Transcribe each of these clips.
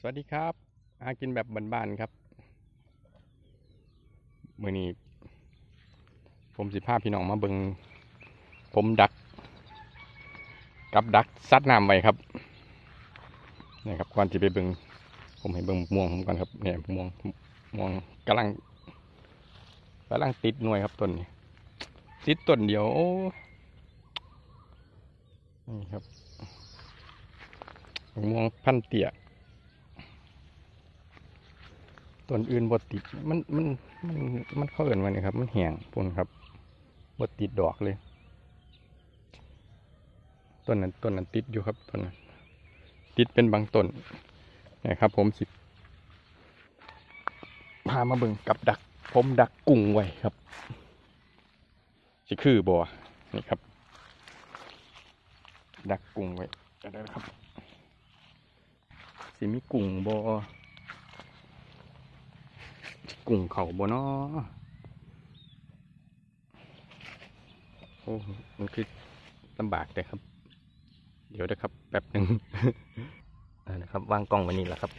สวัสดีครับหากินแบบบ้านๆครับมื่อนี้ ผมสิพาพี่น้องมาเบิงผมดัก กับดักซัดน้ำไว้ครับนี่ครับก่อนที่ไปเบิงผมให้เบิงม่วงผมก่อนครับเนี่ยม่วงม่วงกำลังกำลังติดหน่วยครับต้นนี้ติดต้นเดียวนี่ครับม่วงพันเตี่ย ต้นอื่นบดติดมันมันมันมันเข้าเอินมาเนี่ยครับ มันแห้งปุ่นครับบดติดดอกเลยต้นนั้นต้นนั้นติดอยู่ครับต้นนั้นติดเป็นบางต้นนะครับ ผมสิพามาเบิ่งกับดัก ผมดักกุ้งไว้ครับสิคือบัวนี่ครับ ดักกุ้งไว้จะได้ครับสิมีกุ้งบัว กุ้งเขาบ่เนาะโอ้ มันคือลำบากแต่ครับ เดี๋ยวนะครับ แป๊บหนึ่งนะครับ วางกล้องไว้นี่แหละครับ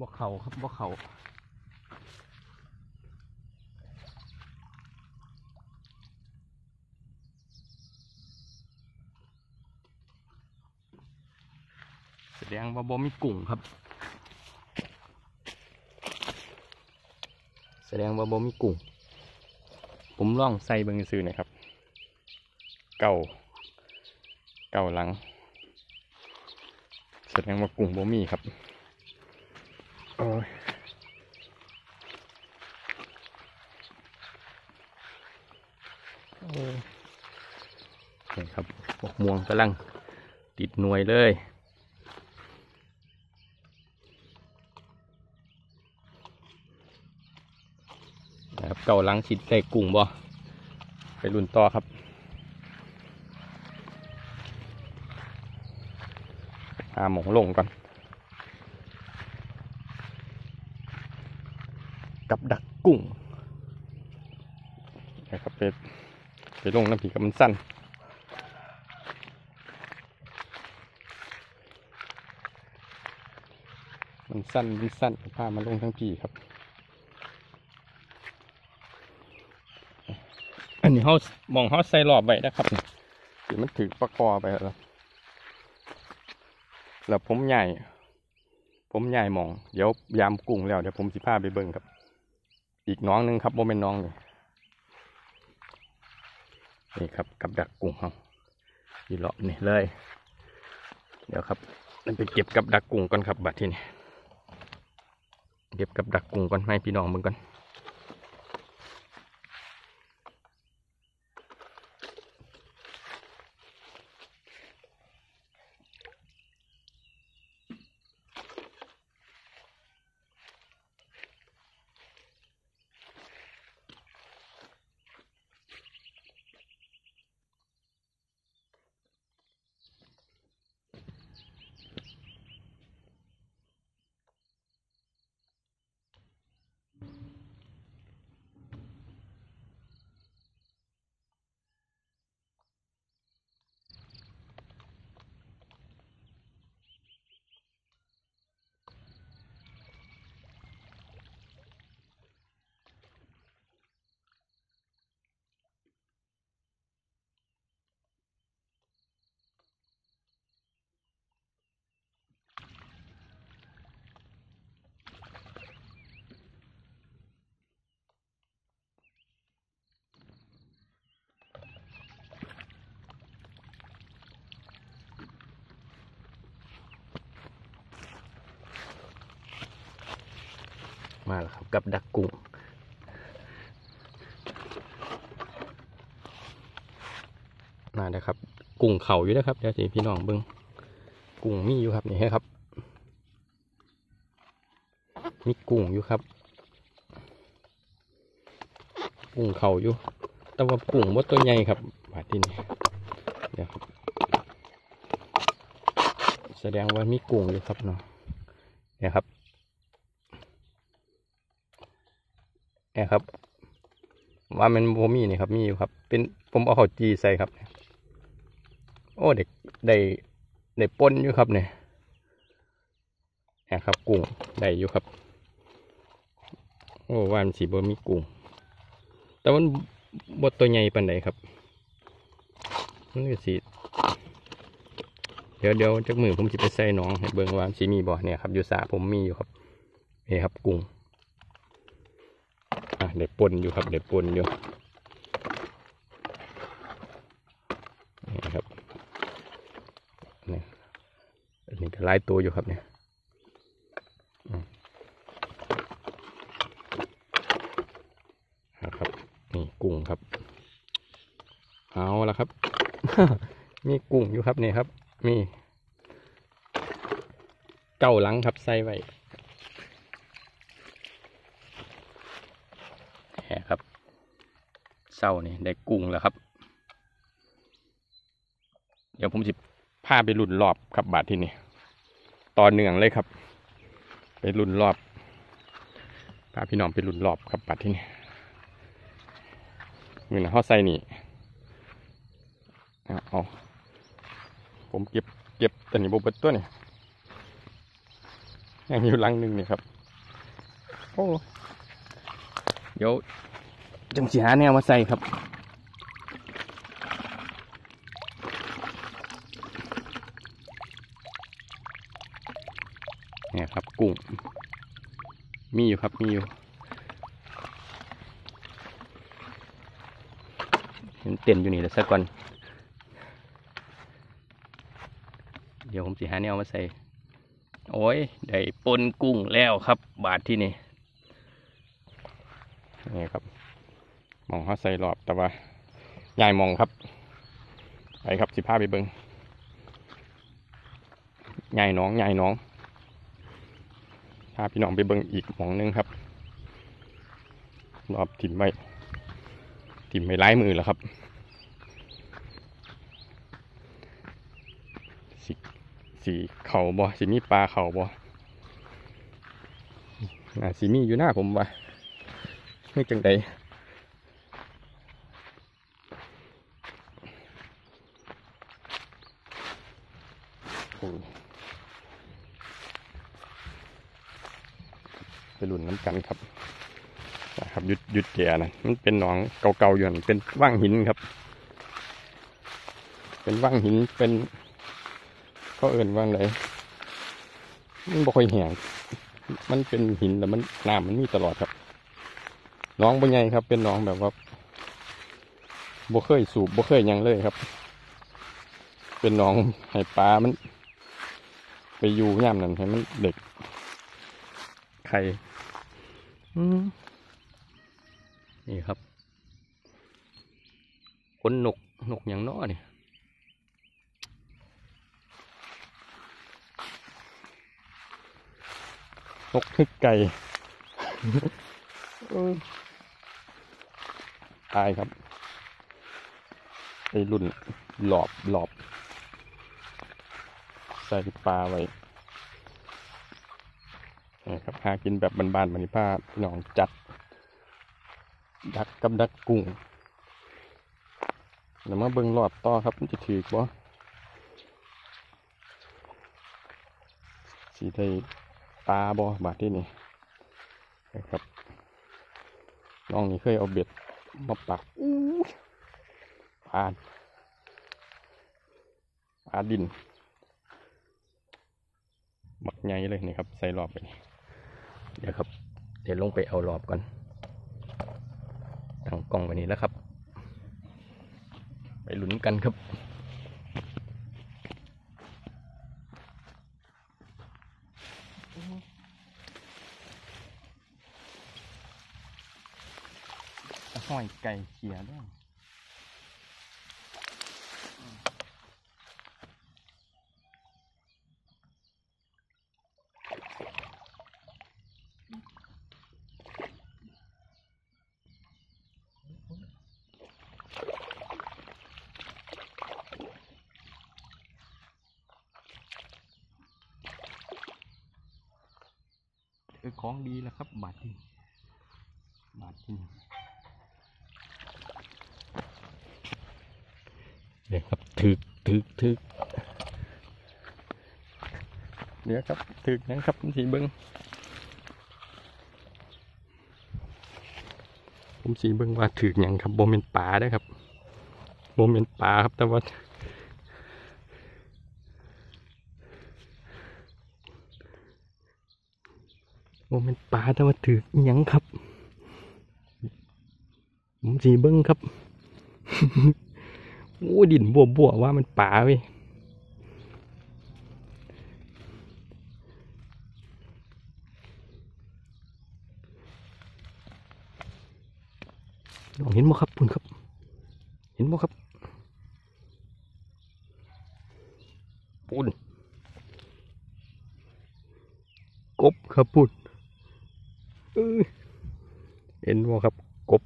บ่เขาครับบ่เขาแสดงว่าบ่มีกุ้งครับ แสดงว่าบ่มีกุ้งผมลองใส่เบิงซื้อน่อยครับ เก่า เก่าหลัง แสดงว่ากุ้งบ่มีครับ อ้ยนี่ครับบกม่วงกำลังติดหน่วยเลยนะครับเก่าลังสิใส่กุ้งบ่ไปรุ่นต่อครับหาหมองลงก่อน กับดักกุ้งนะครับไปไปลงน้ำผีกับมันสั้นมันสั้นมันสั้นพามาลงทั้งผีครับ อันนี้เขามองเขาใส่รอบไว้นะครับเดี๋ยวมันถือประคอไปแล้วแล้วผมใหญ่ ผมใหญ่มอง เดี๋ยวยามกุ้งแล้วเดี๋ยวผมสิพาไปเบิ่งครับ อีกน้องหนึงครับโมเป็นน้องนี่นี่ครับกับดักกุ้งครับอีเลาะนี่เลย เดี๋ยวครับมันไปเก็บกับดักกุ้งก่อนครับบัดที่นี่เก็บกับดักกุ้งก่อนให้พี่น้องมึงก่อน มาแล้วครับ กับดักกุ้งมาแล้วครับ กุ้งเข่าอยู่นะครับเดี๋ยวสิพี่น้องเบิ้งกุ้งมีอยู่ครับนี่ครับมีกุ้งอยู่ครับ กุ้งเข่าอยู่ แต่ว่ากุ้งว่าตัวใหญ่ครับบาดที่นี่เดี๋ยวครับแสดงว่ามีกุ้งอยู่ครับเนาะเนี่ยครับ เนี่ยครับ ว่ามันโมมีนี่ครับ มีอยู่ครับ เป็นผมเอาข้าวจีใส่ครับ โอ้เด็กได้ได้ปนอยู่ครับเนี่ยเนี่ยครับกุ้งได้อยู่ครับ โอ้ว่ามันสีบมีกุ้งแต่มันบดตัวใหญ่ปานใดครับมันก็สีเดี๋ยวเดี๋ยวจากมือผมจะไปใส่น้องให้เบิ่งว่าสีมีบ่เนี่ยครับอยู่สาผมมีอยู่ครับนี่ครับกุ้ง อะเด็ปนอยู่ครับเด็ปนอยู่นี่ครับนี่อันนี้ก็ลายตัวอยู่ครับเนี่ยครับนี่กุ้งครับเอาละครับ มีกุ้งอยู่ครับนี่ครับ มีเก้าหลังครับใส่ไว้แหมครับ เศร้านี่ได้กุ้งแล้วครับ เดี๋ยวผมสิพาไปรุ่นรอบครับบาทที่นี่ต่อเนื่องเลยครับ ไปรุ่นรอบพาพี่น้องไปรุ่นรอบครับบาทที่นี่มือหนะเขาใส่นี่เอาเอผมเก็บเก็บแต่นี่บเบิดตัวนี่ยังอยู่ลังหนึ่งนี่ครับโอ้เดี๋ยว จังสีหาแนวมาใส่ครับเนี่ยครับกุ้ง มีอยู่ครับมีอยู่ เห็นเต็นอยู่นี่แล้วสักก่อน เดี๋ยวผมสิหาแนวมาใส่ โอ้ย ได้ปนกุ้งแล้วครับ บาทที่นี่นี่ครับ มองเขาใส่รอบแต่ว่าใหญ่มองครับ ไปครับสิพาไปเบิงใหญ่น้องใหญ่น้องพาพี่น้องไปเบิงอีกมองหนึงครับรอบถิ่มไว้ถิ่มไว้ร้ายมือแล้วครับสีสีเข่าบ่สีมีปลาเข่าบ่สีมีอยู่หน้าผมว่าไม่จังใดโอ้ย ไปรุ่นน้ำกันครับนะครับยุดยุดแก่นะมันเป็นหนองเก่าๆอยู่นเป็นว่างหินครับ เป็นว่างหินเป็นก็เอิ่นว่างไรมันบ่ค่อยแห้งมันเป็นหินแต่มันน้ำมันมีตลอดครับหน้องบ่ใหญ่ครับ เป็นหน้องแบบว่าบ่เคยสูบบ่เคยยังเลยครับ เป็นหน้องให้ปลามัน ไปอยู่ย่ามนั่นให้มันเด็กไข่ นี่ครับขนนกนกอย่างน้อนี่ยนกทึกไก่ออตายครับไอ้รุ่นหลอบหลอบ ใส่ปลาไว้ นะครับหากินแบบบานๆมันนี่ผ้าพี่น้องจัด ดักกับดักกุ้งแล้วมาเบิ่งรอบต่อครับ มันจะถือบ่สีได้ปลาบ่บาดที่นี่นะครับน้องนี่เคยเอาเบ็ดมาปักอู้ปลาปลาดิน บักใหญ่เลยนี่ครับ ใส่รอบไปนี่ เดี๋ยวครับ เดี๋ยวลงไปเอารอบก่อนตั้งกล้องไว้นี่แล้วครับ ไปลุ้นกันครับห้อยไก่เขียด้วย ของดีแล้วครับ บาทที่บาทที่เดี๋ยวครับถึกถึกถึกเดี๋ยวครับถึกนะครับผมสีเบิงผมสีเบิงว่าถึกหยังครับโบเมนป่าได้อครับโบเมนป่าครับแต่ว่า โอ้เป็นปลาแต่ว่าถือหยังครับ ผมสีเบิ้งครับโอ้ดินบวบวว่ามันปลาเว้ยลองเห็นบ่ครับคุณครับ เห็นบ่ครับปูนกบครับปูน เอ้ยเห็นว่าครับกบ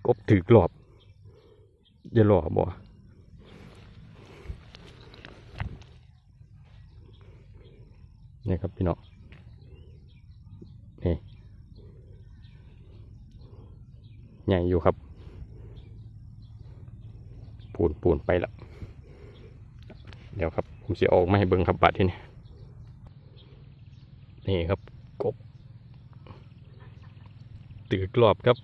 ก บถือกรอบอย่าหล่อบ่นี่ครับพี่น้องนี่ใหญ่อยู่ครับ ปูนปูนไปล้วเดี๋ยวครับ ผมจะออกมาให้เบิ่งครับบาดที่นี่นี่ครับกบตือกรอบครับ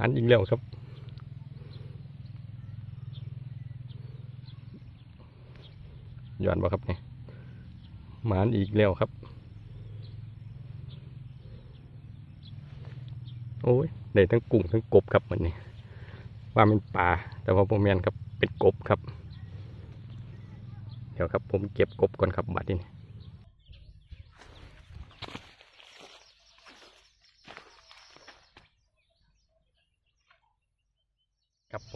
มันอีกแล้วครับ ย้อนบ่ครับเนี่หมานอีกแล้วครับ โอ้ยได้ทั้งกุ้งทั้งกบครับเหมือนนี้ ว่าเป็นปลาแต่ว่าโมเมนครับเป็นกบครับ เดี๋ยวครับผมเก็บกบก่อนครับบัดนี้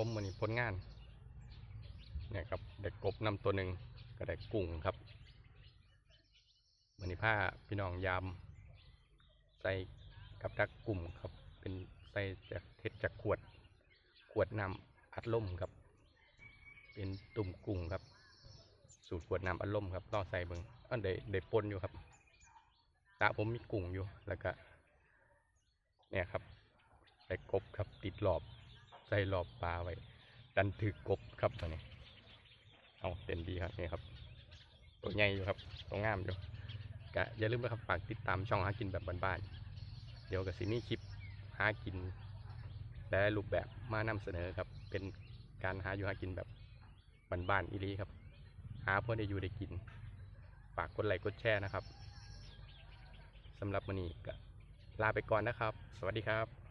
ครับผมวันนี้ผลงาน เนี่ยครับได้กบนำตัวหนึ่งก็ได้กุ้งครับวันนี้ผ้าพี่น้องยามใส่กับดักกลุ่มครับ เป็นใส่จากเทศจากขวด ขวดน้ำอัดลมครับ เป็นตุ่มกุ้งครับ สูตรขวดน้ำอัดลมครับล่อใส่เบิงอันเดได้ปนอยู่ครับตาผมมีกุ้งอยู่แล้วก็เนี่ยครับใส่กบครับติดหลอบ ส่หลอบปลาไว้ ดันถือกบครับตัวนี้ เอาเต็มดีครับนี่ครับ ตัวใหญ่อยู่ครับตัวงามอยู่กะอย่าลืมนะครับฝากติดตามช่องหากินแบบบ้านๆเดี๋ยวกับซีนี่คลิปหากินและรูปแบบมานำเสนอครับ เป็นการหาอยู่หากินแบบบ้านๆอีรีครับ หาเพื่อได้อยู่ได้กิน ฝากกดไลค์กดแชร์นะครับสำหรับวันนี้ก็ลาไปก่อนนะครับ สวัสดีครับ